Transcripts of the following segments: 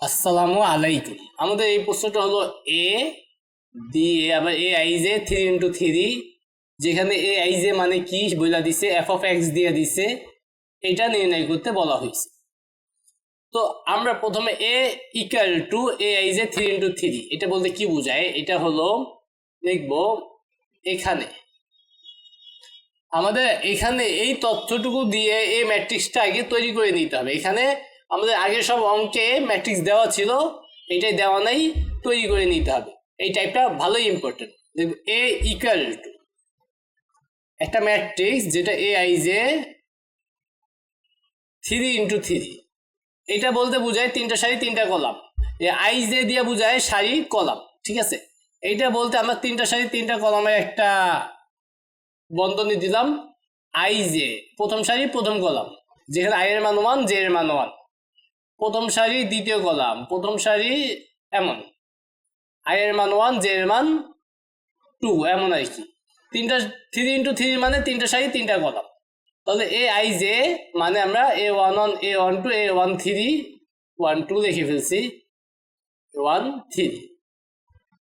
আসসালামু আলাইকুম। আমাদের এই প্রশ্নটা হলো এ দিয়ে আবার A I J three into three যেখানে এ আই জে মানে কি বলে দিছে? এফ অফ এক্স দিয়ে দিছে। এটা নির্ণয় করতে বলা হয়েছে। তো আমরা প্রথমে A equal to A I J three into three এটা বলতে কি বোঝায়? এটা হলো, দেখব, এখানে। আমাদের এখানে এই তথ্যটুকু দিয়ে এই ম্যাট্রিক্সটা আগে তৈরি করে নিতে হবে। এখানে আমাদের আগের সব অঙ্কে ম্যাট্রিক্স দেওয়া ছিল এটাই দেওয়া নাই, তৈরি করে নিতে হবে। এই টাইপটা ভালোই ইম্পর্টেন্ট এ ইকুয়াল টু একটা ম্যাট্রিক্স যেটা A I J three into three এটা বলতে বোঝায় তিনটা সারি, তিনটা কলাম। আই জে দিয়ে বোঝায় সারি, কলাম, ঠিক আছে? এইটা বলতে আমরা তিনটা সারি, তিনটা কলামের একটা বন্ধনী দিলাম। আই জে প্রথম সারি, প্রথম কলাম। যেখানে আই এর মান ওয়ান জে এর মান ওয়ান প্রথম সারি, দ্বিতীয় কলাম প্রথম সারি এমন। আই এর মান ওয়ান জে এর মান টু এমন আর কি। তিনটা থ্রি ইন্টু থ্রি মানে তিনটা সারি, তিনটা কলাম তাহলে এ, আই, জে মানে আমরা A one one A one two A one three one two লিখে ফেলছি। ওয়ান থ্রি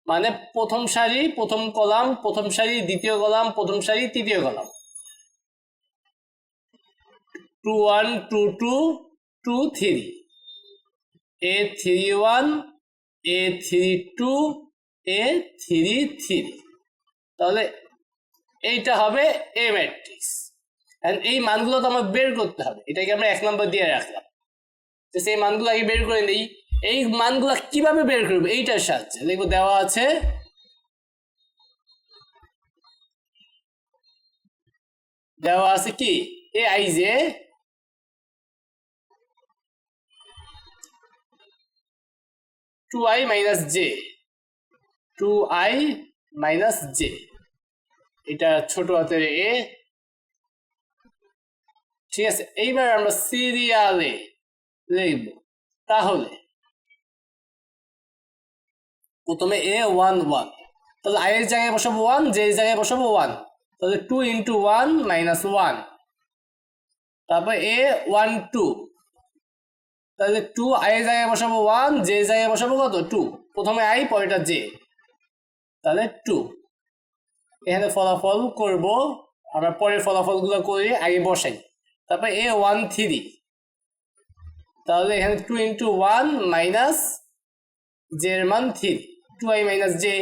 মানে প্রথম সারি, প্রথম কলাম প্রথম সারি, দ্বিতীয় কলাম প্রথম সারি, তৃতীয় column two one two two two three A three one A three two A three three তাহলে এইটা হবে এ ম্যাট্রিক্স এই মানগুলো তো আমার বের করতে হবে। এটাকে আমরা এক নম্বর দিয়ে রাখলাম। তো সেই মানগুলো আগে বের করে নিই। এই মানগুলো কীভাবে বের করব? এইটার সাহায্যে। দেখব দেওয়া আছে। দেওয়া আছে কি? A I J two I minus J two I minus J এটা ছোট হাতের এ। ঠিক আছে, এইবার আমরা সিরিয়ালে লিখব। তাহলে, প্রথমে এ ওয়ান ওয়ান তাহলে আই এর জায়গায় বসাবো ওয়ান জে এর জায়গায় বসাবো ওয়ান তাহলে two into one minus one তারপর এ ওয়ান টু তাহলে টু আই এর জায়গায় বসাবো ওয়ান জে জায়গায় বসাবো কত? টু প্রথমে আই পরেরটা জে তাহলে টু এখানে ফলাফল করব। আমরা পরের ফলাফলগুলো করে আগে বসাই। তারপর এ ওয়ান থ্রি তাহলে এখানে two into one minus J এর মান three two I minus J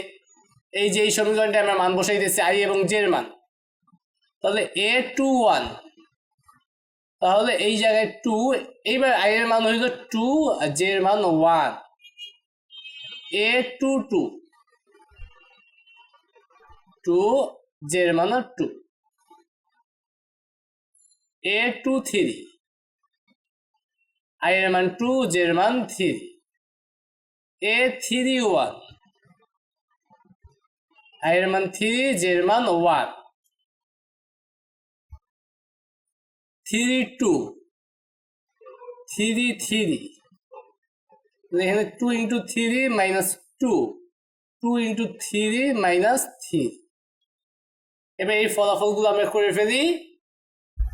এই যে এই সমীকরণটা আমরা মান বসাই দিয়েছি আই এবং জে এর মান। তাহলে এ টু ওয়ান তাহলে এই জায়গায় টু এইবার আই এর মান হইল টু জে এর মান one A two two two J এর মান two A two three I এর মান টু জে এর মান three A three one I এর মান থ্রি জে এর মান one three two, three three. এখানে two into three minus two two into three minus three এবার এই ফলাফলগুলো আমরা করে ফেলি।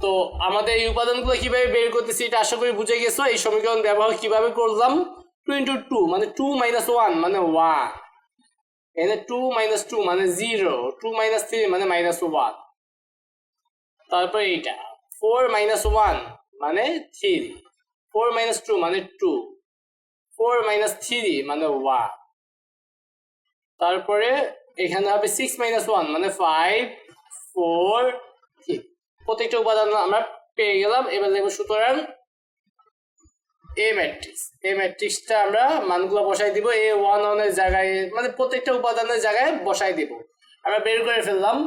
তো আমাদের এই উপাদানগুলো কীভাবে বের করতেছি এটা আশা করি বুঝে গেছো। এই সমীকরণ ব্যবহার কীভাবে করলাম? টু ইন্টু টু মানে টু মাইনাস ওয়ান মানে ওয়ান এখানে টু মাইনাস টু মানে জিরো টু মাইনাস থ্রি মানে মাইনাস ওয়ান তারপরে এইটা। ফোর মাইনাস ওয়ান মানে থ্রি, ফোর মাইনাস টু মানে টু, ফোর মাইনাস থ্রি মানে ওয়ান। তারপরে এখানে হবে সিক্স মাইনাস ওয়ান মানে ফাইভ, ফোর, থ্রি। প্রত্যেকটা উপাদান আমরা পেয়ে গেলাম। এবার দেখব সুতরাং এ ম্যাট্রিক্স এ ম্যাট্রিক্সটা আমরা মানগুলো বসাই দিব। এ ওয়ান ওয়ানের জায়গায় মানে প্রত্যেকটা উপাদানের জায়গায় বসাই দিব। আমরা বের করে ফেললাম।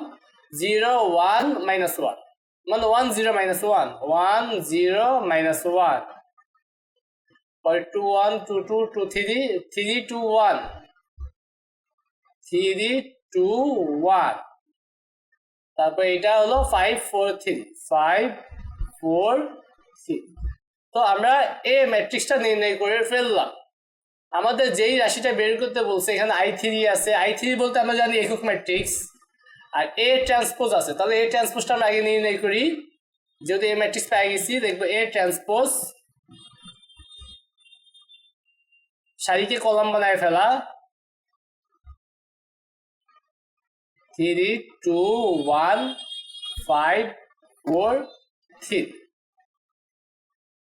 জিরো ওয়ান মাইনাস ওয়ান মানে one zero minus one one zero minus one পরে two one two two two three three two one three two one তারপর এটা হলো five four three five four three তো আমরা এ ম্যাট্রিক্সটা নির্ণয় করে ফেললাম। আমাদের যেই রাশিটা বের করতে বলছে, এখানে আই থ্রি আছে। আই থ্রি বলতে আমরা জানি একক ম্যাট্রিক্স আর এ ট্রান্সপোজ আছে, তাহলে এ ট্রান্সপোজটা আমরা আগে নির্ণয় করি। যেহেতু এ ম্যাট্রিক্স পেয়ে গেছি, দেখব এ ট্রান্সপোজ সারিকে কলাম বানায় ফেলা। Three two one five four three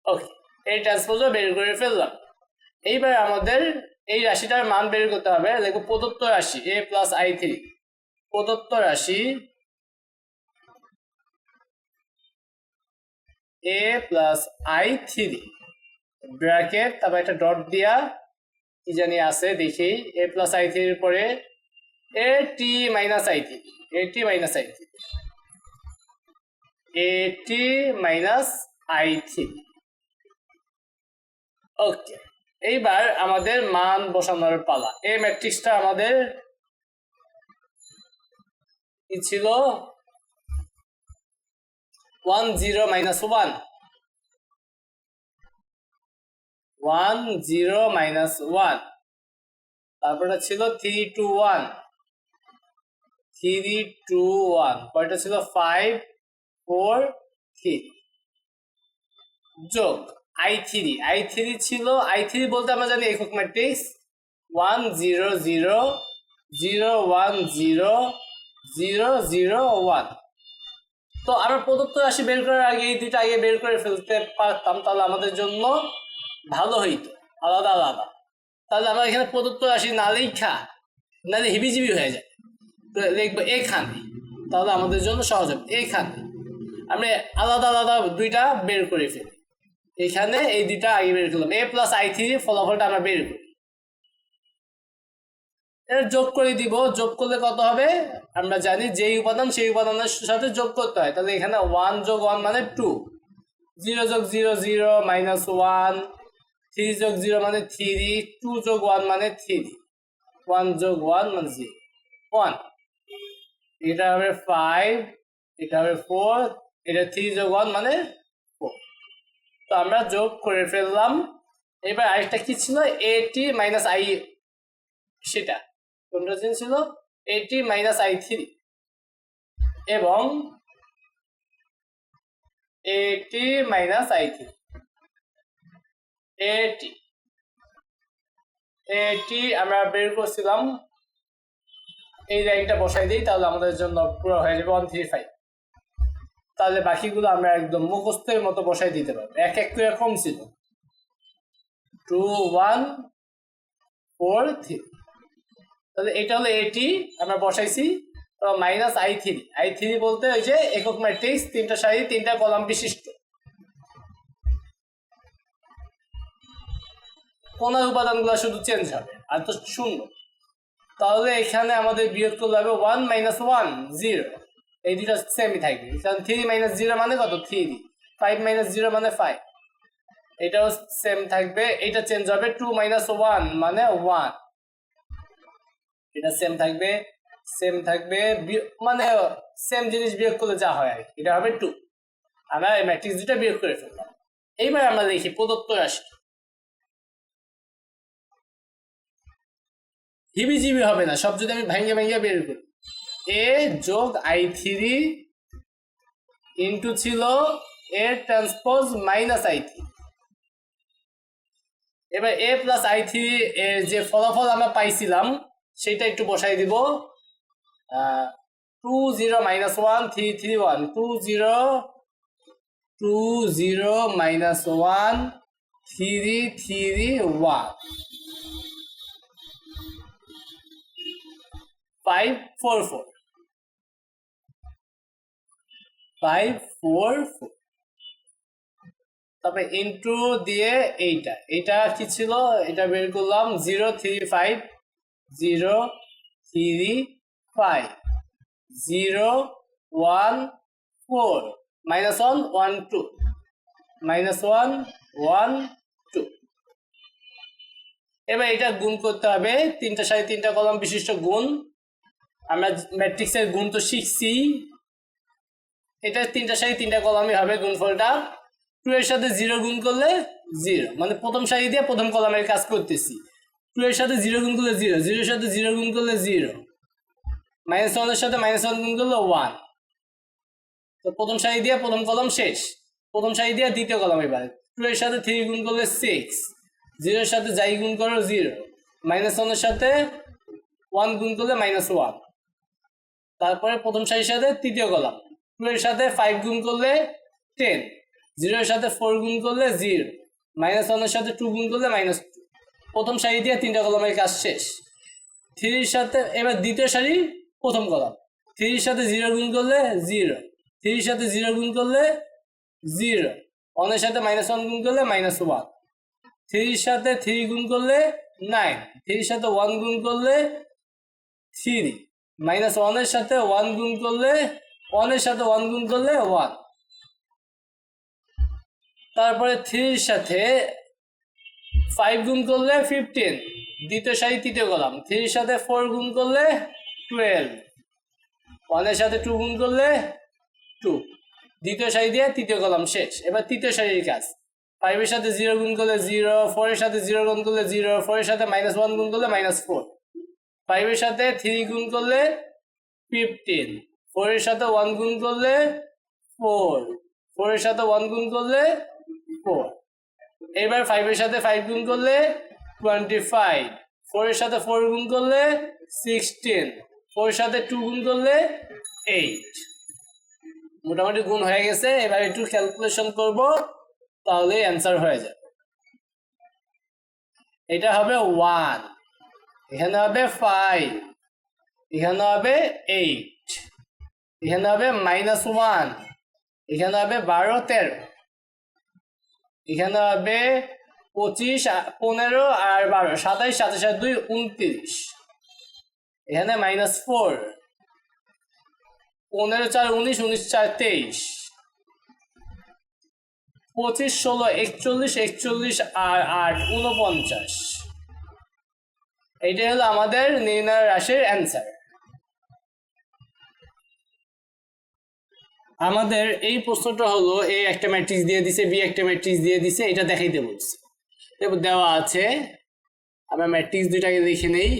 okay এই ট্রান্সপোজও বের করে ফেললাম। এইবার আমাদের এই রাশিটার মান বের করতে হবে। দেখব প্রদত্ত রাশি এ প্লাস আই থ্রি প্রদত্ত রাশি A plus I three bracket তারপর একটা ডট দিয়া কি জানি আছে, দেখি। এ প্লাস আই থ্রির পরে A T minus I three A T minus I three A T minus I three okay এইবার আমাদের মান বসানোর পালা। এই ম্যাট্রিক্সটা আমাদের কি ছিল? One zero minus one. One zero minus one. তারপরে ছিল three two one. Three two one. পরেরটা ছিল ফাইভ, ফোর, থ্রি। যোগ, আই থ্রি। আই থ্রি ছিল, আই থ্রি বলতে আমরা জানি একক matrix. One zero zero zero one zero zero zero one তো আমরা প্রদত্ত রাশি বের করার আগে, এই দুইটা আগে বের করে ফেলতে পারতাম, তাহলে আমাদের জন্য ভালো হইতো। আলাদা আলাদা। তাহলে আমরা এখানে প্রদত্ত রাশি না লেখা নাহলে হিবিজিবি হয়ে যায়। তো লিখব এখানে তাহলে আমাদের জন্য সহজ হবে। এখানে আমরা আলাদা আলাদা দুইটা বের করে ফেলি। এখানে এই দুইটা আগে বের করলাম। এ প্লাস আই থ্রি ফলাফলটা আমরা বের করি। এটা যোগ করে দিব। যোগ করলে কত হবে? আমরা জানি যেই উপাদান সেই উপাদানের সাথে যোগ করতে হয়। তাহলে এখানে ওয়ান যোগ ওয়ান মানে টু জিরো যোগ zero zero minus one three যোগ জিরো মানে থ্রি টু যোগ ওয়ান মানে থ্রি ওয়ান যোগ ওয়ান মানে জিরো ওয়ান এটা হবে ফাইভ এটা হবে ফোর এটা থ্রি যোগ ওয়ান মানে ফোর তো আমরা যোগ করে ফেললাম। এবার আরেকটা কি ছিল? এটি মাইনাস আই সেটা। কোনটা জিনিস ছিল? এটি মাইনাস আই থ্রি এবং এটি মাইনাস আই থ্রি এটি এটি আমরা বের করছিলাম। এই লাইনটা বসাই দিই, তাহলে আমাদের জন্য পুরো হয়ে যাবে ওয়ান থ্রি ফাইভ তাহলে বাকিগুলো আমরা একদম মুখস্থের মতো বসাই দিতে পারব। এক এক করে কম ছিল। টু ওয়ান ফোর থ্রি তাহলে এটা হলো এটি আমরা বসাইছি। Minus I three I three বলতে ওই যে একক ম্যাট্রিক্স তিনটা সারি, তিনটা কলাম বিশিষ্ট। কোনার উপাদানগুলো শুধু চেঞ্জ হবে, আর তো শূন্য। তাহলে এখানে আমাদের বিয়োগ করলে হবে ওয়ান মাইনাস ওয়ান জিরো এই দুটো সেমই থাকবে। কারণ থ্রি মাইনাস জিরো মানে কত? থ্রি ফাইভ মাইনাস জিরো মানে ফাইভ এটাও সেম থাকবে। এটা চেঞ্জ হবে টু মাইনাস ওয়ান মানে ওয়ান এটা সেম থাকবে সেম থাকবে মানে সেম জিনিস বিয়োগ করলে যা হয় আর এটা হবে টু আমরা এই ম্যাট্রিক্স দুটা বিয়োগ করে ফেললাম। এইবার আমরা দেখি প্রদত্ত রাশি। হিবিজিবি হবে না, সব যদি আমি ভেঙে ভেঙে বের করি। এ যোগ আই থ্রি ইন্টু ছিল A transpose minus I three এবার এ প্লাস আই থ্রি যে ফলাফল আমরা পাইছিলাম সেটা একটু বসাই দিব। Two zero minus one three three one two zero two zero minus one three three one five four four five four four তারপরে ইন্টু দিয়ে এইটা। এটা কি ছিল? এটা বের করলাম zero three five zero three five, zero one four minus one one two minus one one two এবার এটা গুণ করতে হবে তিনটা সাড়ে তিনটা কলম বিশিষ্ট গুণ। আমরা ম্যাট্রিক্সের গুণ তো শিখছি। এটা তিনটা সারি তিনটা কলামই হবে গুণফলটা। টু এর সাথে জিরো গুণ করলে জিরো মানে প্রথম সারি দিয়ে প্রথম কলামের কাজ করতেছি। টু এর সাথে জিরো গুণ করলে জিরো জিরোর সাথে জিরো গুণ করলে জিরো মাইনাস ওয়ানের সাথে মাইনাস ওয়ান গুণ করলে ওয়ান তো প্রথম সারি দিয়ে প্রথম কলম শেষ। প্রথম সারি দিয়ে দ্বিতীয় কলম এবার। টু এর সাথে থ্রি গুণ করলে সিক্স জিরোর সাথে যাই গুণ করো জিরো মাইনাস ওয়ানের সাথে ওয়ান গুণ করলে মাইনাস ওয়ান তারপরে প্রথম সারির সাথে তৃতীয় কলাম। টু এর সাথে ফাইভ গুণ করলে টেন জিরোর সাথে ফোর গুণ করলে জিরো মাইনাস ওয়ানের সাথে টু গুণ করলে মাইনাস টু প্রথম সারি দিয়ে তিনটা কলমের কাজ শেষ। থ্রির সাথে, এবার দ্বিতীয় সারি প্রথম কলম। থ্রির সাথে জিরো গুণ করলে জিরো। থ্রির সাথে জিরো গুণ করলে জিরো। ওয়ানের সাথে মাইনাস ওয়ান গুণ করলে মাইনাস ওয়ান থ্রির সাথে থ্রি গুণ করলে নাইন থ্রির সাথে ওয়ান গুণ করলে থ্রি মাইনাস ওয়ানের সাথে ওয়ান গুণ করলে ওয়ানের সাথে ওয়ান গুণ করলে ওয়ান তারপরে থ্রির সাথে ফাইভ গুণ করলে ফিফটিন দ্বিতীয় সারি তৃতীয় কলাম থ্রির সাথে ফোর গুণ করলে টুয়েলভ ওয়ানের সাথে টু গুণ করলে টু দ্বিতীয় সারি দিয়ে তৃতীয় কলাম শেষ। এবার তৃতীয় সারির কাজ। ফাইভের সাথে জিরো গুণ করলে জিরো ফোরের সাথে জিরো গুণ করলে জিরো ফোরের সাথে মাইনাস ওয়ান গুণ করলে মাইনাস ফোর ফাইভের সাথে থ্রি গুণ করলে ফিফটিন ফোরের সাথে ওয়ান গুণ করলে ফোর ফোরের সাথে ওয়ান গুণ করলে ফোর এবার ফাইভের সাথে ফাইভ গুণ করলে টোয়েন্টি ফাইভ ফোরের সাথে ফোর গুণ করলে সিক্সটিন ফোরের সাথে টু গুণ করলে এইট মোটামুটি গুণ হয়ে গেছে, এবার একটু ক্যালকুলেশন করব, তাহলে অ্যান্সার হয়ে যাবে। এটা হবে ওয়ান এখানে হবে ফাইভ এখানে হবে এইট এখানে হবে মাইনাস ওয়ান এখানে হবে বারো, তেরো। এখানে হবে পঁচিশ পনেরো আর বারো, সাতাইশ, সাতাশ আর দুই, উনত্রিশ। এখানে মাইনাস ফোর পনেরো, চার, উনিশ উনিশ, চার, তেইশ। পঁচিশ, ষোলো, একচল্লিশ একচল্লিশ আর আট, উনপঞ্চাশ। এইটাই হলো আমাদের নির্ণয় রাশির অ্যান্সার আমাদের এই প্রশ্নটা হলো, এ একটা ম্যাট্রিক্স দিয়ে দিছে, বি একটা ম্যাট্রিক্স দিয়ে দিছে, এটা দেখাইতে বলছে। দেওয়া আছে, আমরা ম্যাট্রিক্স দুটাকে দেখে নেই।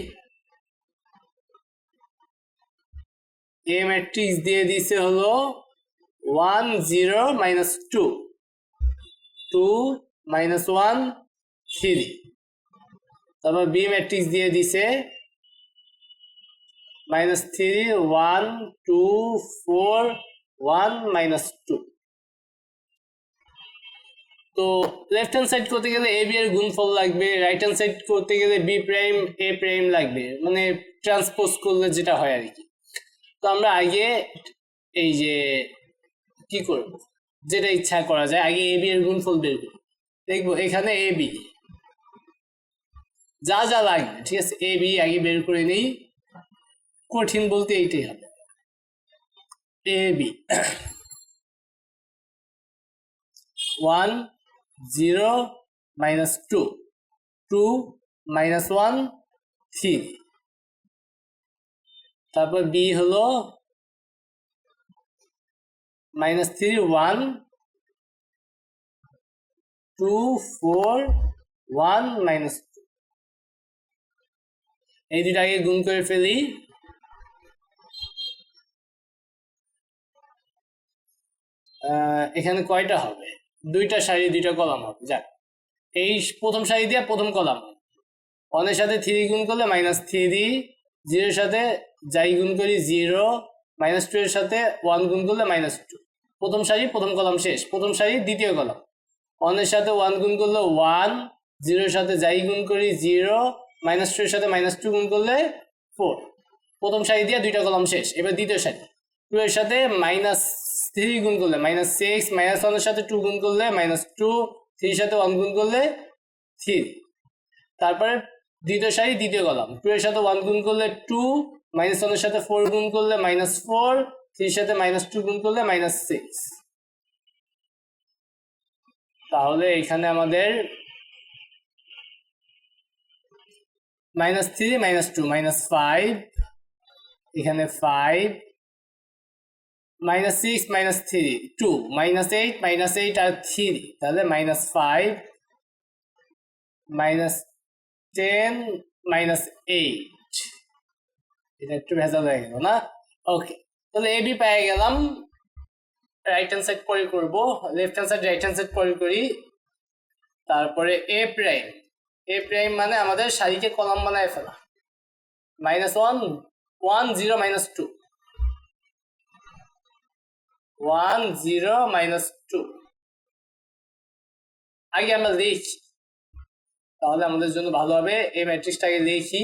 এ ম্যাট্রিক্স দিয়ে দিছে হলো one zero minus two two minus one three তারপর বি ম্যাট্রিক্স দিয়ে দিছে minus three one two four one minus two তো লেফট হ্যান্ড সাইড করতে গেলে এ বি এর গুণফল লাগবে রাইট হ্যান্ড সাইড করতে গেলে বি প্রাইম এ প্রাইম লাগবে মানে ট্রান্সপোজ করলে যেটা হয় আর কি। তো আমরা আগে এই যে কি করব? যেটা ইচ্ছা করা যায়, আগে এ বি এর গুণফল বের করি দেখব এখানে এ বি যা যা লাগবে, ঠিক আছে? এ বি আগে বের করে নেই। কঠিন বলতে এইটাই হবে। B one zero minus two two minus one three তারপর বি হলো minus three one two four one minus two এই দুটাকে গুণ করে ফেলি। এখানে কয়টা হবে? দুইটা সারি, দুইটা কলাম হবে। যাক, এই প্রথম সারি দিয়ে প্রথম কলাম ওয়ানের সাথে থ্রি গুণ করলে মাইনাস থ্রি জিরোর সাথে যাই গুণ করি জিরো মাইনাস টু এর সাথে ওয়ান গুণ করলে মাইনাস টু প্রথম সারি, প্রথম কলাম শেষ। প্রথম সারি, দ্বিতীয় কলাম। ওয়ানের সাথে ওয়ান গুণ করলে ওয়ান জিরোর সাথে যাই গুণ করি জিরো মাইনাস টু এর সাথে মাইনাস টু গুণ করলে ফোর প্রথম সারি দিয়ে দুইটা কলাম শেষ। এবার দ্বিতীয় সারি। টু এর সাথে মাইনাস থ্রি গুণ করলে মাইনাস সিক্স মাইনাস ওয়ানের সাথে টু গুণ করলে মাইনাস টু থ্রির সাথে ওয়ান গুণ করলে থ্রি তারপরে দ্বিতীয় সারি দ্বিতীয় কলাম টু এর সাথে ওয়ান গুণ করলে টু মাইনাস ওয়ানের সাথে ফোর গুণ করলে মাইনাস ফোর থ্রির সাথে মাইনাস টু গুণ করলে মাইনাস সিক্স তাহলে এখানে আমাদের minus three minus two minus five এখানে five minus six minus three two minus eight minus eight আর থ্রি তাহলে minus five minus ten minus eight এটা একটু ভেজাল হয়ে গেল, না? ওকে তাহলে এ বি পেয়ে গেলাম। রাইট হ্যান্ড সাইড পরে করব। Left hand side right hand side পরে করি। তারপরে এ প্রাইম এ প্রাইম মানে আমাদের সারিকে কলাম বানায় ফেলা। Minus one one zero minus two one zero minus two আগে আমরা লিখি। তাহলে আমাদের জন্য ভালো হবে, এই ম্যাট্রিক্সটাকে লিখি।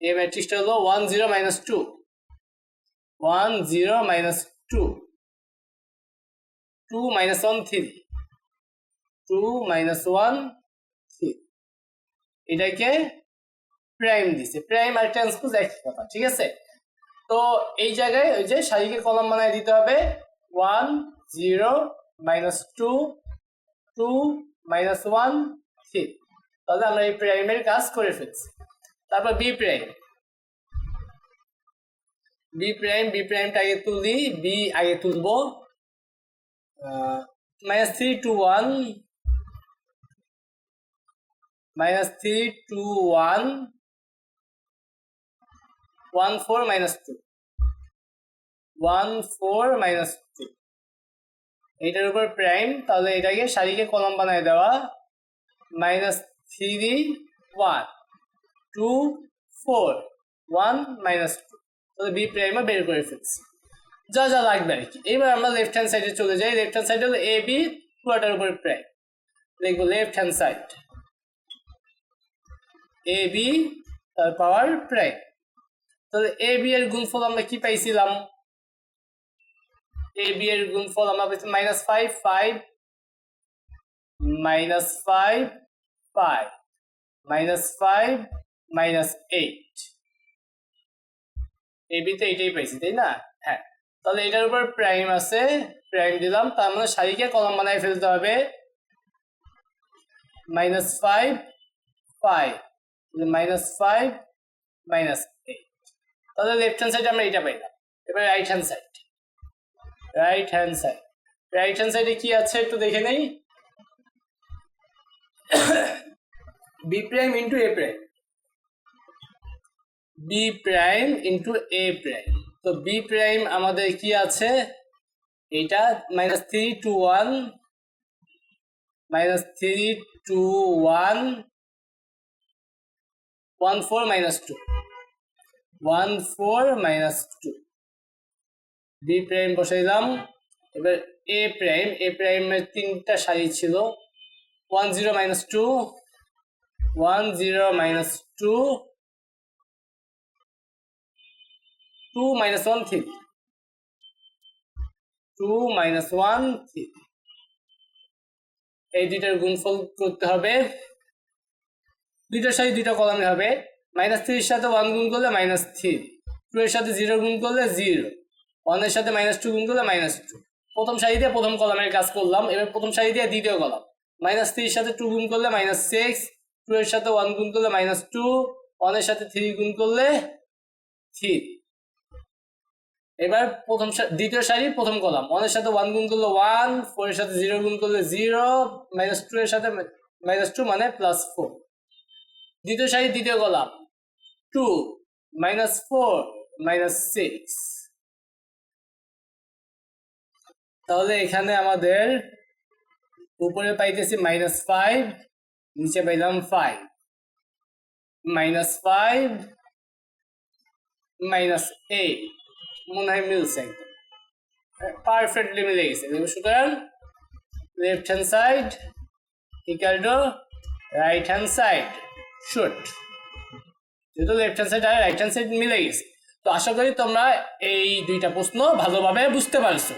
এই ম্যাট্রিক্সটা হলো one zero minus two one zero minus two two minus one three two minus one three এটাকে প্রাইম দিছে। প্রাইম আর ট্রান্সপোজ একই কথা, ঠিক আছে? তো এই জায়গায় ওই যে সারিকে কলম বানায় দিতে হবে। One, zero, minus two two, minus one, three. তাহলে আমরা এই প্রাইমের কাজ করে ফেলছি। তারপর B prime. B prime, B প্রাইমটা আগে তুলি, বি আগে তুলবো। Minus three two one, minus three two one one four, minus two. One four minus two এটার উপর প্রাইম তাহলে এটাকে সারিকে কলম বানায় দেওয়া minus three one two four one minus two তাহলে বি প্রাইমও বের করে ফেলছি। যা যা লাগবে আর কি। এবার আমরা লেফট হ্যান্ড সাইডে চলে যাই। লেফট হ্যান্ড সাইড হলো এ বি পুরোটার উপর প্রাইম দেখব left hand side A B তার পাওয়ার প্রাইম তাহলে এ বি এর গুণফল আমরা কি পাইছিলাম? এ বি এর গুণফল আমরা পেয়েছি minus five five minus five five minus five minus eight A বিতে এইটাই পাইছি তাই না? হ্যাঁ। তাহলে এটার উপর প্রাইম আছে প্রাইম দিলাম, তার মানে সারিকে কলম বানায় ফেলতে হবে। Minus five five minus five minus eight তাহলে লেফট হ্যান্ড সাইডে আমরা এটা পাইলাম। এবার right hand side right hand side right hand সাইডে কি আছে একটু দেখে নেই? B prime into A prime B prime into A prime তো বি প্রাইম আমাদের কি আছে? এটা minus three two one minus three two one one four minus two one four minus two B prime বসাইলাম। এবার এ প্রাইম এ প্রাইমের তিনটা সারি ছিল। One zero minus two one zero minus two two minus one three two minus one three এই দুইটার গুণফল করতে হবে। দুইটার সাথে দুইটা কলামে হবে। মাইনাস থ্রির সাথে ওয়ান গুণ করলে মাইনাস থ্রি টু এর সাথে জিরো গুণ করলে জিরো ওয়ানের সাথে মাইনাস টু গুণ করলে মাইনাস টু প্রথম সারি দিয়ে প্রথম কলামের কাজ করলাম, এবার প্রথম সারি দিয়ে দ্বিতীয় কলাম। মাইনাস থ্রির সাথে টু গুণ করলে মাইনাস সিক্স টু এর সাথে ওয়ান গুণ করলে মাইনাস টু ওয়ানের সাথে থ্রি গুণ করলে থ্রি এবার প্রথম দ্বিতীয় সারি প্রথম কলাম ওয়ানের সাথে ওয়ান গুণ করলে ওয়ান ফোর এর সাথে জিরো গুণ করলে জিরো মাইনাস টু এর সাথে মাইনাস টু মানে প্লাস ফোর দ্বিতীয় সারি দ্বিতীয় column two minus four minus six তাহলে এখানে আমাদের উপরে পাইতেছি মাইনাস ফাইভ নিচে পাইলাম five minus five minus eight মনে হয় মিলছে পারফেক্টলি মিলে গেছে। সুতরাং left hand side equal to right hand side shoot যেহেতু লেফট হ্যান্ড সাইড আর রাইট হ্যান্ড সাইড মিলে গেছে। তো আশা করি তোমরা এই দুইটা প্রশ্ন ভালোভাবে বুঝতে পারছ।